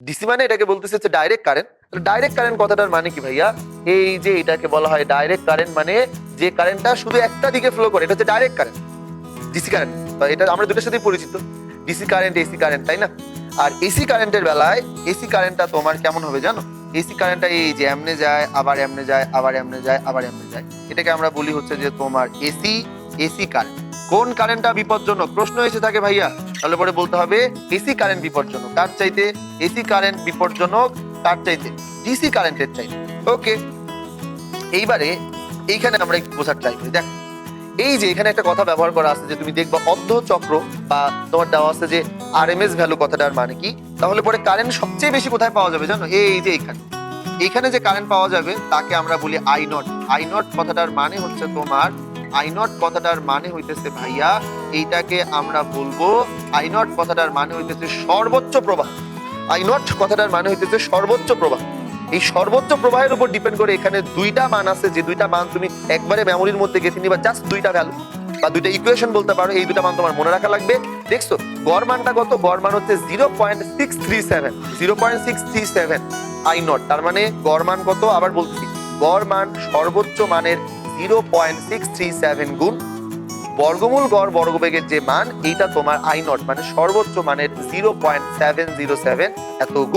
DC মানে এটাকে বলতেছে হচ্ছে ডাইরেক্ট কারেন্ট ডাইরেক্ট কারেন্ট কথাটার মানে কি ভাইয়া? এই যে এটাকে বলা হয় ডাইরেক্ট কারেন্ট মানে যে কারেন্টটা শুধু একটা দিকে ফ্লো করে, এটা হচ্ছে ডাইরেক্ট কারেন্ট ডিসি কারেন্ট এটা আমরা দুটোর সাথেই পরিচিত। ডিসি কারেন্ট এসি কারেন্ট তাই না? আর এসি কারেন্টের বেলায় এসি কারেন্টটা তোমার কেমন হবে জানো? এসি কারেন্টটা এই যে এমনে যায়, আবার এমনে যায়, আবার এমনে যায়, আবার এমনে যায়। এটাকে আমরা বলি হচ্ছে যে তোমার এসি এসি কারেন্ট কোন কারেন্টটা বিপজ্জনক? প্রশ্ন এসে থাকে ভাইয়া। তাহলে পরে বলতে হবে এসি কারেন্ট বিপজ্জনক। কার চাইতে এসি কারেন্ট বিপজ্জনক কার চাইতে ডিসি কারেন্টের চাইতে। ওকে এইবারে এইখানে আমরা একটু বোঝার চাইব দেখ, এই যে এখানে একটা কথা ব্যবহার করা আছে যে তুমি দেখবা অর্ধ চক্র বা তোমার দেওয়া আছে যে আর এম এস ভ্যালু কথাটার মানে কি? তাহলে পরে কারেন্ট সবচেয়ে বেশি কোথায় পাওয়া যাবে জানো? এই যে এখানে। এখানে যে কারেন্ট পাওয়া যাবে, তাকে আমরা বলি আই নট আই নট কথাটার মানে হচ্ছে তোমার আই নট কথাটার মানে হইতেছে ভাইয়া, এইটাকে আমরা বলব আই নট কথাটার মানে হইতেছে সর্বোচ্চ প্রবাহ। আই নট কথাটার মানে হইতেছে সর্বোচ্চ প্রবাহ। এই সর্বোচ্চ প্রবাহের উপর ডিপেন্ড করে এখানে দুইটা মান আছে, যে দুইটা মান তুমি একবারে মেমোরির মধ্যে গেঁথে নিবা জাস্ট দুইটা ভ্যালু বা দুইটা ইকুয়েশন বলতে পারো, এই দুটা মান তোমার মনে রাখা লাগবে। দেখছ, গড় মানটা কত? গড় মান হচ্ছে zero point six three seven zero point six three seven I naught তার মানে গড় মান কত? আবার বলছি, গড় মান সর্বোচ্চ মানের zero point six three seven গুণ বর্গমূল গড় বর্গবেগের যে মান, এইটা তোমার আই নট মানে সর্বোচ্চ মানের zero point seven zero seven, এত গুণ।